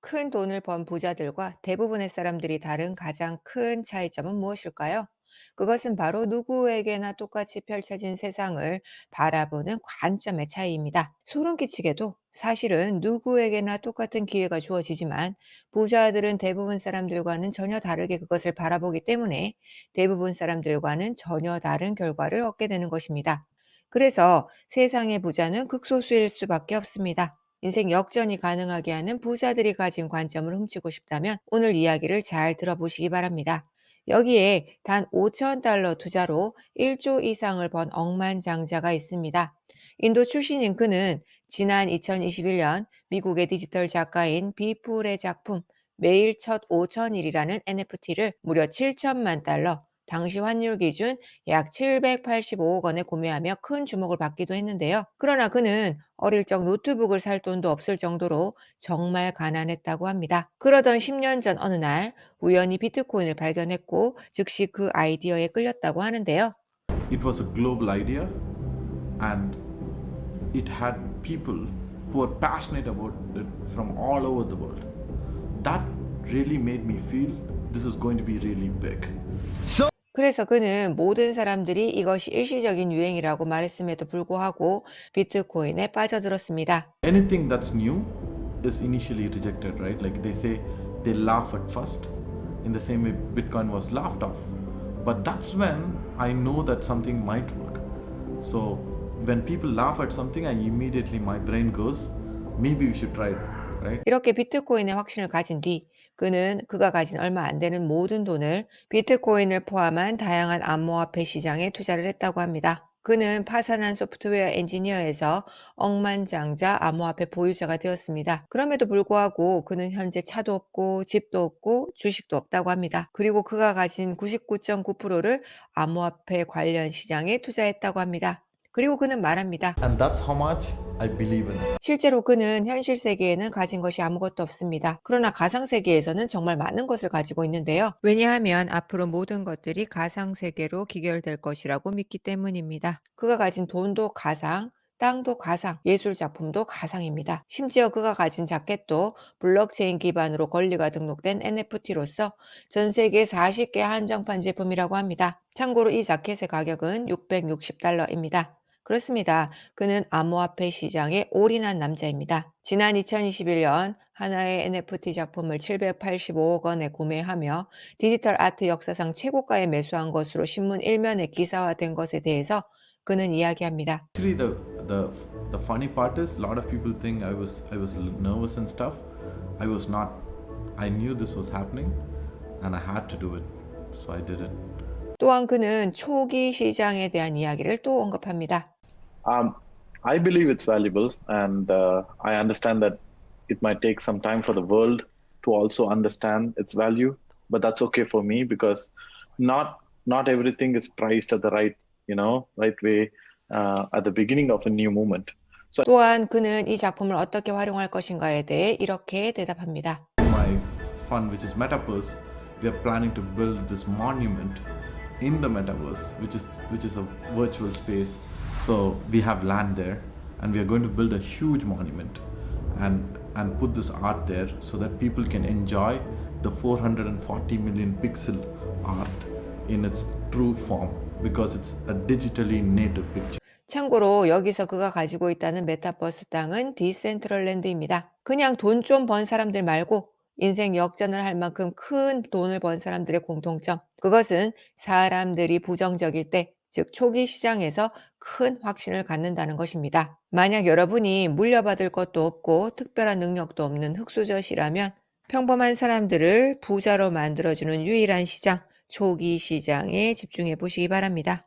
큰 돈을 번 부자들과 대부분의 사람들이 다른 가장 큰 차이점은 무엇일까요? 그것은 바로 누구에게나 똑같이 펼쳐진 세상을 바라보는 관점의 차이입니다. 소름 끼치게도 사실은 누구에게나 똑같은 기회가 주어지지만 부자들은 대부분 사람들과는 전혀 다르게 그것을 바라보기 때문에 대부분 사람들과는 전혀 다른 결과를 얻게 되는 것입니다. 그래서 세상의 부자는 극소수일 수밖에 없습니다. 인생 역전이 가능하게 하는 부자들이 가진 관점을 훔치고 싶다면 오늘 이야기를 잘 들어보시기 바랍니다. 여기에 단 5천 달러 투자로 1조 이상을 번 억만장자가 있습니다. 인도 출신인 그는 지난 2021년 미국의 디지털 작가인 비풀의 작품 매일 첫 5천일이라는 NFT를 무려 7천만 달러, 당시 환율 기준 약 785억 원에 구매하며 큰 주목을 받기도 했는데요. 그러나 그는 어릴 적 노트북을 살 돈도 없을 정도로 정말 가난했다고 합니다. 그러던 10년 전 어느 날 우연히 비트코인을 발견했고 즉시 그 아이디어에 끌렸다고 하는데요. It was a global idea and it had people who were passionate about it from all over the world. That really made me feel this is going to be really big. 그래서 그는 모든 사람들이 이것이 일시적인 유행이라고 말했음에도 불구하고 비트코인에 빠져들었습니다. Anything that's new is initially rejected, right? Like they say they laugh at first, in the same way Bitcoin was laughed off. But that's when I know that something might work. So when people laugh at something, I immediately my brain goes, maybe we should try it, right? 이렇게 비트코인에 확신을 가진 뒤 그는 그가 가진 얼마 안 되는 모든 돈을 비트코인을 포함한 다양한 암호화폐 시장에 투자를 했다고 합니다. 그는 파산한 소프트웨어 엔지니어에서 억만장자 암호화폐 보유자가 되었습니다. 그럼에도 불구하고 그는 현재 차도 없고 집도 없고 주식도 없다고 합니다. 그리고 그가 가진 99.9%를 암호화폐 관련 시장에 투자했다고 합니다. 그리고 그는 말합니다. And that's how much I believe in it. 실제로 그는 현실 세계에는 가진 것이 아무것도 없습니다. 그러나 가상 세계에서는 정말 많은 것을 가지고 있는데요. 왜냐하면 앞으로 모든 것들이 가상 세계로 기결될 것이라고 믿기 때문입니다. 그가 가진 돈도 가상, 땅도 가상, 예술 작품도 가상입니다. 심지어 그가 가진 자켓도 블록체인 기반으로 권리가 등록된 NFT로서 전 세계 40개 한정판 제품이라고 합니다. 참고로 이 자켓의 가격은 660달러입니다. 그렇습니다. 그는 암호화폐 시장에 올인한 남자입니다. 지난 2021년 하나의 NFT 작품을 785억 원에 구매하며 디지털 아트 역사상 최고가에 매수한 것으로 신문 일면에 기사화된 것에 대해서 그는 이야기합니다. Actually, the the the funny part is a lot of people think I was I was nervous and stuff. I was not. I knew this was happening, and I had to do it, so I did it. 또한 그는 초기 시장에 대한 이야기를 또 언급합니다. Um, I believe it's valuable, and uh, I understand that it might take some time for the world to also understand its value. But that's okay for me because not not everything is priced at the right, you know, right way uh, at the beginning of a new movement. So 또한 그는 이 작품을 어떻게 활용할 것인가에 대해 이렇게 대답합니다. My fund, which is Metaverse, we are planning to build this monument in the metaverse, which is which is a virtual space. So we have land there, and we are going to build a huge monument, and and put this art there so that people can enjoy the 440 million pixel art in its true form Because it's a digitally native picture. 참고로 여기서 그가 가지고 있다는 메타버스 땅은 디센트럴랜드입니다. 그냥 돈 좀 번 사람들 말고 인생 역전을 할 만큼 큰 돈을 번 사람들의 공통점. 그것은 사람들이 부정적일 때, 즉 초기 시장에서 큰 확신을 갖는다는 것입니다. 만약 여러분이 물려받을 것도 없고 특별한 능력도 없는 흑수저시라면 평범한 사람들을 부자로 만들어주는 유일한 시장, 초기 시장에 집중해 보시기 바랍니다.